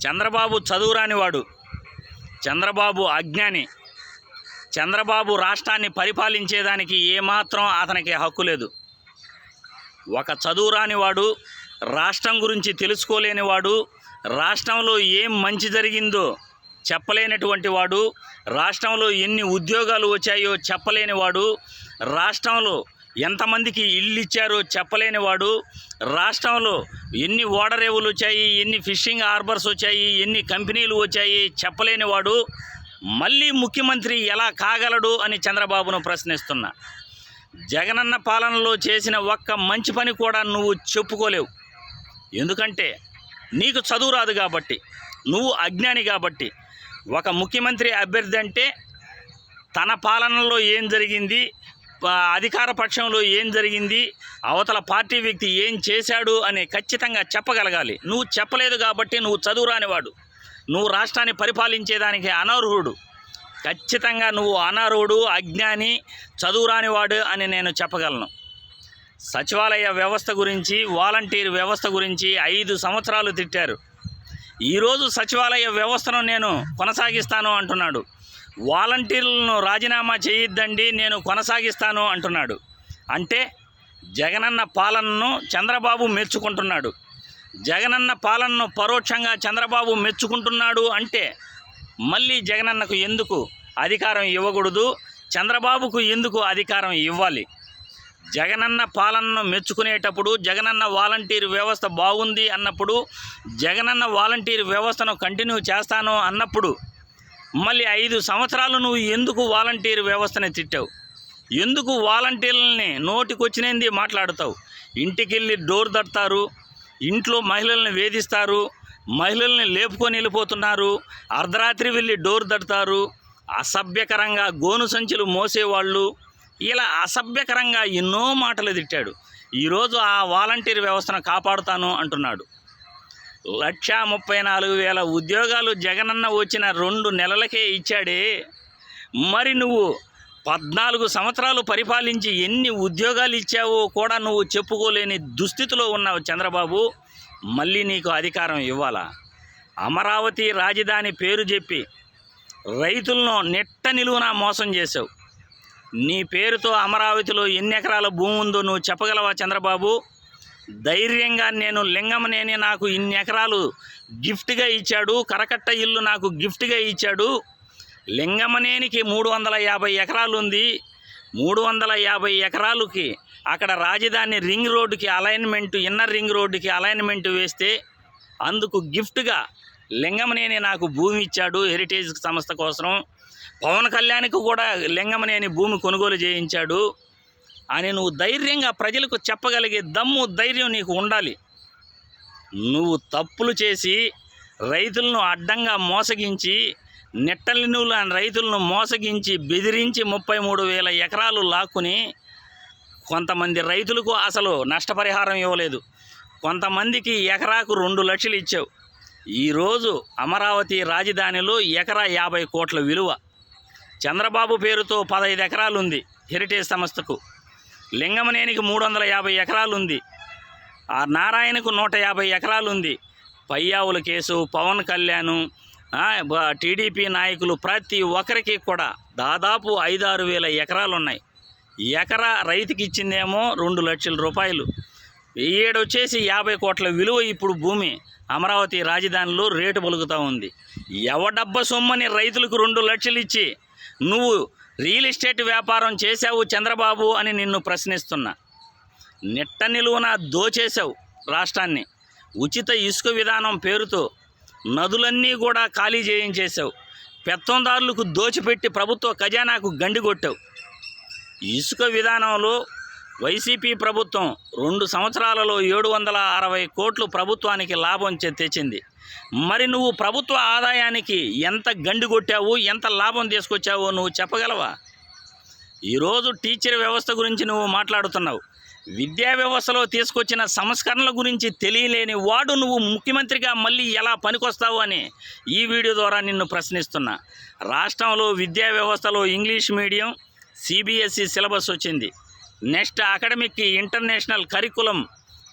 చంద్రబాబు చదువురానివాడు చంద్రబాబు అజ్ఞాని చంద్రబాబు రాష్ట్రాన్ని పరిపాలించేదానికి ఏమాత్రం అతనికి హక్కు లేదు. ఒక చదువురానివాడు రాష్ట్రం గురించి తెలుసుకోలేనివాడు రాష్ట్రంలో ఏం మంచి జరిగిందో చెప్పలేనటువంటి వాడు రాష్ట్రంలో ఎన్ని ఉద్యోగాలు వచ్చాయో చెప్పలేనివాడు రాష్ట్రంలో ఎంతమందికి ఇల్లు ఇచ్చారో చెప్పలేనివాడు రాష్ట్రంలో ఎన్ని ఓడరేవులు వచ్చాయి ఎన్ని ఫిషింగ్ హార్బర్స్ వచ్చాయి ఎన్ని కంపెనీలు వచ్చాయి చెప్పలేనివాడు మళ్ళీ ముఖ్యమంత్రి ఎలా కాగలడు అని చంద్రబాబును ప్రశ్నిస్తున్నా. జగనన్న పాలనలో చేసిన ఒక్క మంచి పని కూడా నువ్వు చెప్పుకోలేవు. ఎందుకంటే నీకు చదువు రాదు కాబట్టి నువ్వు అజ్ఞాని కాబట్టి ఒక ముఖ్యమంత్రి అభ్యర్థి అంటే తన పాలనలో ఏం జరిగింది అధికార పక్షంలో ఏం జరిగింది? అవతల పార్టీ వ్యక్తి ఏం చేశాడు అని ఖచ్చితంగా చెప్పగలగాలి. నువ్వు చెప్పలేదు కాబట్టి నువ్వు చదువు రానివాడు. నువ్వు రాష్ట్రాన్ని పరిపాలించేదానికి అనర్హుడు. ఖచ్చితంగా నువ్వు అనర్హుడు అజ్ఞాని చదువు రానివాడు అని నేను చెప్పగలను. సచివాలయ వ్యవస్థ గురించి వాలంటీర్ వ్యవస్థ గురించి ఐదు సంవత్సరాలు తిట్టారు. ఈరోజు సచివాలయ వ్యవస్థను నేను కొనసాగిస్తాను అంటున్నాడు. వాలంటీర్లను రాజీనామా చేయొద్దండి నేను కొనసాగిస్తాను అంటున్నాడు. అంటే జగనన్న పాలనను చంద్రబాబు మెచ్చుకుంటున్నాడు. జగనన్న పాలనను పరోక్షంగా చంద్రబాబు మెచ్చుకుంటున్నాడు అంటే మళ్ళీ జగనన్నకు ఎందుకు అధికారం ఇవ్వకూడదు? చంద్రబాబుకు ఎందుకు అధికారం ఇవ్వాలి? జగనన్న పాలనను మెచ్చుకునేటప్పుడు జగనన్న వాలంటీర్ వ్యవస్థ బాగుంది అన్నప్పుడు జగనన్న వాలంటీర్ వ్యవస్థను కంటిన్యూ చేస్తాను అన్నప్పుడు మళ్ళీ ఐదు సంవత్సరాలు నువ్వు ఎందుకు వాలంటీర్ వ్యవస్థని తిట్టావు? ఎందుకు వాలంటీర్లని నోటికొచ్చినది మాట్లాడతావు? ఇంటికెళ్ళి డోర్ తడతారు ఇంట్లో మహిళల్ని వేధిస్తారు మహిళల్ని లేపుకొని వెళ్ళిపోతున్నారు అర్ధరాత్రి వెళ్ళి డోర్ తడతారు అసభ్యకరంగా గోను సంచులు మోసేవాళ్ళు ఇలా అసభ్యకరంగా ఎన్నో మాటలు తిట్టాడు. ఈరోజు ఆ వాలంటీర్ వ్యవస్థను కాపాడుతాను అంటున్నాడు. లక్షా ముప్పై నాలుగు వేల ఉద్యోగాలు జగనన్న వచ్చిన రెండు నెలలకే ఇచ్చాడే. మరి నువ్వు పద్నాలుగు సంవత్సరాలు పరిపాలించి ఎన్ని ఉద్యోగాలు ఇచ్చావో కూడా నువ్వు చెప్పుకోలేని దుస్థితిలో ఉన్నావు చంద్రబాబు. మళ్ళీ నీకు అధికారం ఇవ్వాలా? అమరావతి రాజధాని పేరు చెప్పి రైతులను నెట్ట నిలువున మోసం చేసావు నీ పేరుతో అమరావతిలో ఎన్ని ఎకరాల భూమి ఉందో నువ్వు చెప్పగలవా చంద్రబాబు? ధైర్యంగా నేను లింగమనేని నాకు ఇన్ని ఎకరాలు గిఫ్ట్గా ఇచ్చాడు కరకట్ట ఇల్లు నాకు గిఫ్ట్గా ఇచ్చాడు. లింగమనేనికి మూడు వందల యాభై ఎకరాలు ఉంది. మూడు వందల యాభై ఎకరాలకి అక్కడ రాజధాని రింగ్ రోడ్డుకి అలైన్మెంట్ ఇన్నర్ రింగ్ రోడ్డుకి అలైన్మెంట్ వేస్తే అందుకు గిఫ్ట్గా లింగమనేని నాకు భూమి ఇచ్చాడు హెరిటేజ్ సంస్థ కోసం. పవన్ కళ్యాణ్కి కూడా లింగమనేని భూమి కొనుగోలు చేయించాడు. అని నువ్వు ధైర్యంగా ప్రజలకు చెప్పగలిగే దమ్ము ధైర్యం నీకు ఉండాలి. నువ్వు తప్పులు చేసి రైతులను అడ్డంగా మోసగించి నెట్టలినుల రైతులను మోసగించి బెదిరించి ముప్పై మూడు వేల ఎకరాలు లాక్కుని కొంతమంది రైతులకు అసలు నష్టపరిహారం ఇవ్వలేదు. కొంతమందికి ఎకరాకు రెండు లక్షలు ఇచ్చావు. ఈరోజు అమరావతి రాజధానిలో ఎకరా యాభై కోట్ల విలువ. చంద్రబాబు పేరుతో పదహైదు ఎకరాలు ఉంది హెరిటేజ్ సంస్థకు. లింగమనేనికి మూడు వందల యాభై ఎకరాలు ఉంది ఆ నారాయణకు నూట యాభై ఎకరాలు ఉంది పయ్యావుల కేసు పవన్ కళ్యాణ్ టీడీపీ నాయకులు ప్రతి ఒక్కరికి కూడా దాదాపు ఐదారు వేల ఎకరాలు ఉన్నాయి ఎకరా రైతుకి ఇచ్చిందేమో రెండు లక్షల రూపాయలు. ఏడొచ్చేసి యాభై కోట్ల విలువ ఇప్పుడు భూమి అమరావతి రాజధానిలో రేటు పలుకుతూ ఉంది. ఎవడబ్బ సొమ్మని రైతులకు రెండు లక్షలు ఇచ్చి నువ్వు రియల్ ఎస్టేట్ వ్యాపారం చేశావు చంద్రబాబు అని నిన్ను ప్రశ్నిస్తున్నా. నిట్ట నిలువున దోచేశావు రాష్ట్రాన్ని. ఉచిత ఇసుక విధానం పేరుతో నదులన్నీ కూడా ఖాళీ చేయించేశావు. పెత్తందారులకు దోచిపెట్టి ప్రభుత్వ ఖజానాకు గండి కొట్టావు. ఇసుక విధానంలో వైసీపీ ప్రభుత్వం రెండు సంవత్సరాలలో ఏడు వందల అరవై కోట్లు ప్రభుత్వానికి లాభం తెచ్చింది. మరి నువ్వు ప్రభుత్వ ఆదాయానికి ఎంత గండి కొట్టావు ఎంత లాభం తీసుకొచ్చావో నువ్వు చెప్పగలవా? ఈరోజు టీచర్ వ్యవస్థ గురించి నువ్వు మాట్లాడుతున్నావు. విద్యా వ్యవస్థలో తీసుకొచ్చిన సంస్కరణల గురించి తెలియలేని వాడు నువ్వు ముఖ్యమంత్రిగా మళ్ళీ ఎలా పనికొస్తావు అని ఈ వీడియో ద్వారా నిన్ను ప్రశ్నిస్తున్నా. రాష్ట్రంలో విద్యా వ్యవస్థలో ఇంగ్లీష్ మీడియం సిబిఎస్ఈ సిలబస్ వచ్చింది. నెక్స్ట్ అకాడమిక్కి ఇంటర్నేషనల్ కరికులం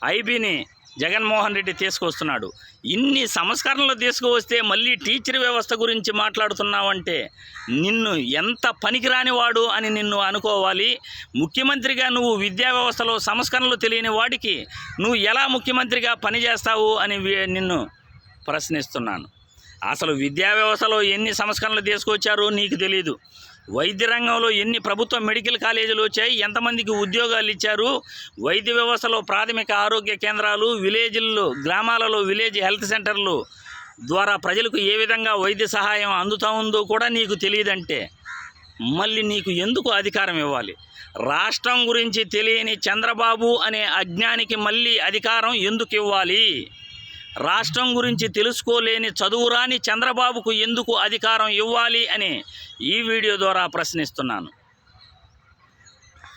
ఐబీని జగన్మోహన్ రెడ్డి తీసుకొస్తున్నాడు. ఇన్ని సంస్కరణలు తీసుకువస్తే మళ్ళీ టీచర్ వ్యవస్థ గురించి మాట్లాడుతున్నావంటే నిన్ను ఎంత పనికిరాని వాడు అని నిన్ను అనుకోవాలి. ముఖ్యమంత్రిగా నువ్వు విద్యా వ్యవస్థలో సంస్కరణలు తెలియని వాడికి నువ్వు ఎలా ముఖ్యమంత్రిగా పనిచేస్తావు అని నిన్ను ప్రశ్నిస్తున్నాను. అసలు విద్యా వ్యవస్థలో ఎన్ని సంస్కరణలు తీసుకొచ్చారో నీకు తెలియదు వైద్య రంగంలో ఎన్ని ప్రభుత్వ మెడికల్ కాలేజీలు వచ్చాయి ఎంతమందికి ఉద్యోగాలు ఇచ్చారు వైద్య వ్యవస్థలో ప్రాథమిక ఆరోగ్య కేంద్రాలు విలేజ్ల్లో గ్రామాలలో విలేజ్ హెల్త్ సెంటర్లు ద్వారా ప్రజలకు ఏ విధంగా వైద్య సహాయం అందుతా ఉందో కూడా నీకు తెలియదంటే మళ్ళీ నీకు ఎందుకు అధికారం ఇవ్వాలి? రాష్ట్రం గురించి తెలియని చంద్రబాబు అనే అజ్ఞానికి మళ్ళీ అధికారం ఎందుకు ఇవ్వాలి? రాష్ట్రం గురించి తెలుసుకోలేని చదువురాని చంద్రబాబుకు ఎందుకు అధికారం ఇవ్వాలి అని ఈ వీడియో ద్వారా ప్రశ్నిస్తున్నాను.